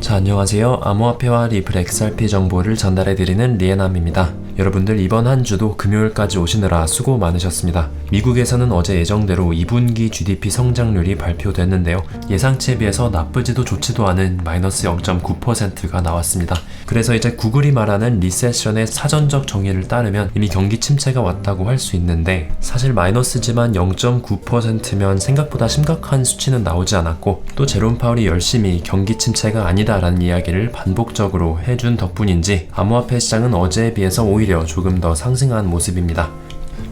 자, 안녕하세요. 암호화폐와 리플 XRP 정보를 전달해드리는 리에남입니다. 여러분들 이번 한 주도 금요일까지 오시느라 수고 많으셨습니다. 미국에서는 어제 예정대로 2분기 GDP 성장률이 발표됐는데요. 예상치에 비해서 나쁘지도 좋지도 않은 마이너스 0.9%가 나왔습니다. 그래서 이제 구글이 말하는 리세션의 사전적 정의를 따르면 이미 경기 침체가 왔다고 할 수 있는데 사실 마이너스지만 0.9%면 생각보다 심각한 수치는 나오지 않았고 또 제롬 파울이 열심히 경기 침체가 아니다라는 이야기를 반복적으로 해준 덕분인지 암호화폐 시장은 어제에 비해서 오히려 조금 더 상승한 모습입니다.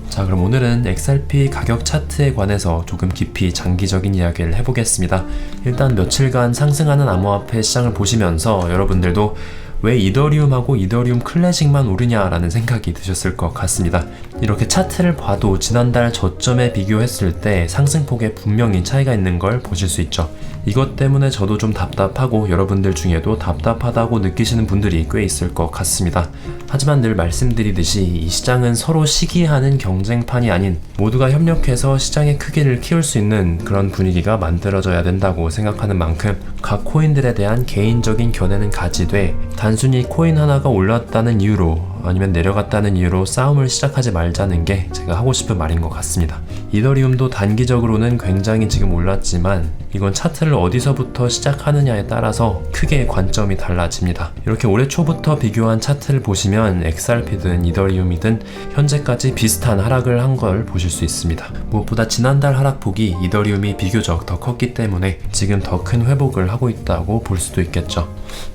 자, 그럼 오늘은 XRP 가격 차트에 관해서 조금 깊이 장기적인 이야기를 해보겠습니다. 일단 며칠간 상승하는 암호화폐 시장을 보시면서 여러분들도 왜 이더리움하고 이더리움 클래식만 오르냐라는 생각이 드셨을 것 같습니다. 이렇게 차트를 봐도 지난달 저점에 비교했을 때 상승폭에 분명히 차이가 있는 걸 보실 수 있죠. 이것 때문에 저도 좀 답답하고 여러분들 중에도 답답하다고 느끼시는 분들이 꽤 있을 것 같습니다. 하지만 늘 말씀드리듯이 이 시장은 서로 시기하는 경쟁판이 아닌 모두가 협력해서 시장의 크기를 키울 수 있는 그런 분위기가 만들어져야 된다고 생각하는 만큼 각 코인들에 대한 개인적인 견해는 가지되 단 순히 코인 하나가 올랐다는 이유로 아니면 내려갔다는 이유로 싸움을 시작하지 말자는 게 제가 하고 싶은 말인 것 같습니다. 이더리움도 단기적으로는 굉장히 지금 올랐지만 이건 차트를 어디서부터 시작하느냐에 따라서 크게 관점이 달라집니다. 이렇게 올해 초부터 비교한 차트를 보시면 XRP든 이더리움이든 현재까지 비슷한 하락을 한 걸 보실 수 있습니다. 무엇보다 지난달 하락폭이 이더리움이 비교적 더 컸기 때문에 지금 더 큰 회복을 하고 있다고 볼 수도 있겠죠.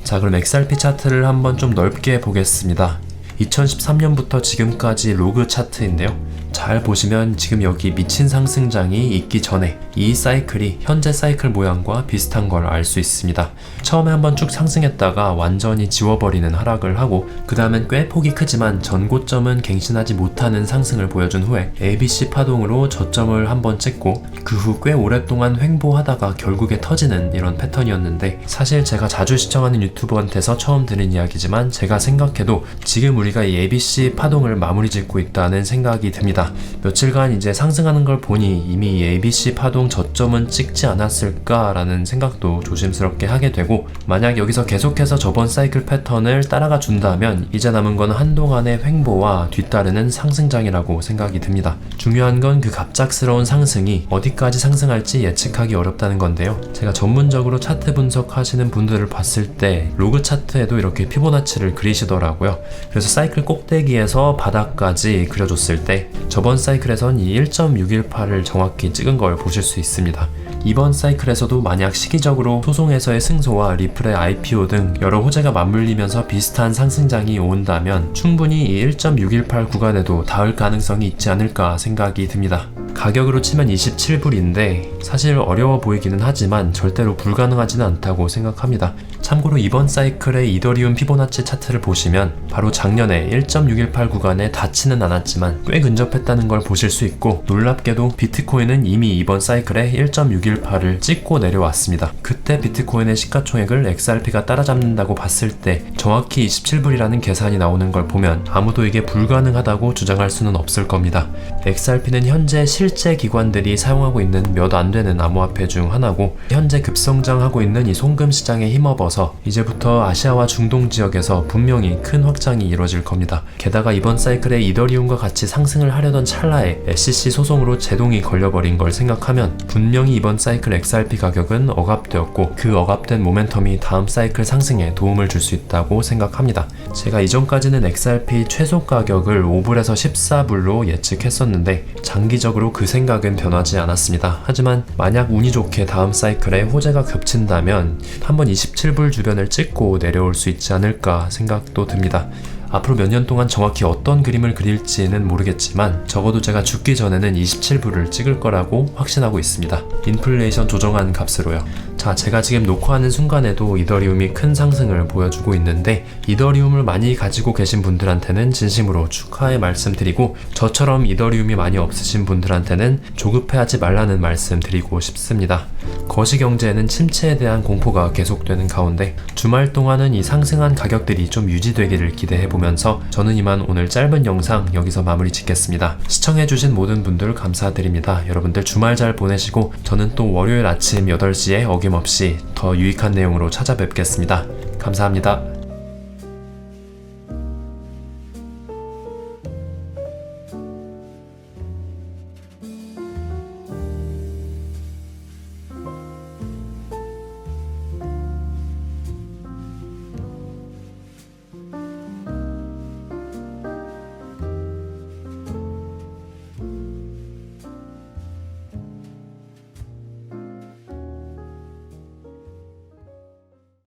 자, 그럼 XRP 차트를 한번 좀 넓게 보겠습니다. 2013년부터 지금까지 로그 차트인데요. 잘 보시면 지금 여기 미친 상승장이 있기 전에 이 사이클이 현재 사이클 모양과 비슷한 걸 알 수 있습니다. 처음에 한번 쭉 상승했다가 완전히 지워버리는 하락을 하고 그 다음엔 꽤 폭이 크지만 전고점은 갱신하지 못하는 상승을 보여준 후에 ABC 파동으로 저점을 한번 찍고 그 후 꽤 오랫동안 횡보하다가 결국에 터지는 이런 패턴이었는데 사실 제가 자주 시청하는 유튜버한테서 처음 들은 이야기지만 제가 생각해도 지금 우리가 이 ABC 파동을 마무리 짓고 있다는 생각이 듭니다. 며칠간 이제 상승하는 걸 보니 이미 이 ABC 파동 저점은 찍지 않았을까라는 생각도 조심스럽게 하게 되고 만약 여기서 계속해서 저번 사이클 패턴을 따라가 준다면 이제 남은 건 한동안의 횡보와 뒤따르는 상승장이라고 생각이 듭니다. 중요한 건 그 갑작스러운 상승이 어디까지 상승할지 예측하기 어렵다는 건데요. 제가 전문적으로 차트 분석하시는 분들을 봤을 때 로그 차트에도 이렇게 피보나치를 그리시더라고요. 그래서 사이클 꼭대기에서 바닥까지 그려줬을 때 저번 사이클에선 이 1.618을 정확히 찍은 걸 보실 수 있습니다. 이번 사이클에서도 만약 시기적으로 소송에서의 승소와 리플의 IPO 등 여러 호재가 맞물리면서 비슷한 상승장이 온다면 충분히 이 1.618 구간에도 닿을 가능성이 있지 않을까 생각이 듭니다. 가격으로 치면 27불인데 사실 어려워 보이기는 하지만 절대로 불가능하지는 않다고 생각합니다. 참고로 이번 사이클의 이더리움 피보나치 차트를 보시면 바로 작년에 1.618 구간에 닿지는 않았지만 꽤 근접했다는 걸 보실 수 있고 놀랍게도 비트코인은 이미 이번 사이클에 1.618을 찍고 내려왔습니다. 그때 비트코인의 시가총액을 XRP가 따라잡는다고 봤을 때 정확히 27불이라는 계산이 나오는 걸 보면 아무도 이게 불가능하다고 주장할 수는 없을 겁니다. XRP는 현재 실제 기관들이 사용하고 있는 몇 안 되는 암호화폐 중 하나고 현재 급성장하고 있는 이 송금 시장에 힘입어서 이제부터 아시아와 중동 지역에서 분명히 큰 확장이 이루어질 겁니다. 게다가 이번 사이클에 이더리움과 같이 상승을 하려던 찰나에 SEC 소송으로 제동이 걸려버린 걸 생각하면 분명히 이번 사이클 XRP 가격은 억압되었고 그 억압된 모멘텀이 다음 사이클 상승에 도움을 줄 수 있다고 생각합니다. 제가 이전까지는 XRP 최소 가격을 5불에서 14불로 예측했었는데 장기적으로 그 생각은 변하지 않았습니다. 하지만 만약 운이 좋게 다음 사이클에 호재가 겹친다면 한번 27불 주변을 찍고 내려올 수 있지 않을까 생각도 듭니다. 앞으로 몇 년 동안 정확히 어떤 그림을 그릴지는 모르겠지만 적어도 제가 죽기 전에는 27불을 찍을 거라고 확신하고 있습니다. 인플레이션 조정한 값으로요. 자, 제가 지금 녹화하는 순간에도 이더리움이 큰 상승을 보여주고 있는데 이더리움을 많이 가지고 계신 분들한테는 진심으로 축하의 말씀드리고 저처럼 이더리움이 많이 없으신 분들한테는 조급해하지 말라는 말씀 드리고 싶습니다. 거시 경제에는 침체에 대한 공포가 계속되는 가운데 주말 동안은 이 상승한 가격들이 좀 유지되기를 기대해 봅니다. 보면서 저는 이만 오늘 짧은 영상 여기서 마무리 짓겠습니다. 시청해주신 모든 분들 감사드립니다. 여러분들 주말 잘 보내시고 저는 또 월요일 아침 8시에 어김없이 더 유익한 내용으로 찾아뵙겠습니다. 감사합니다.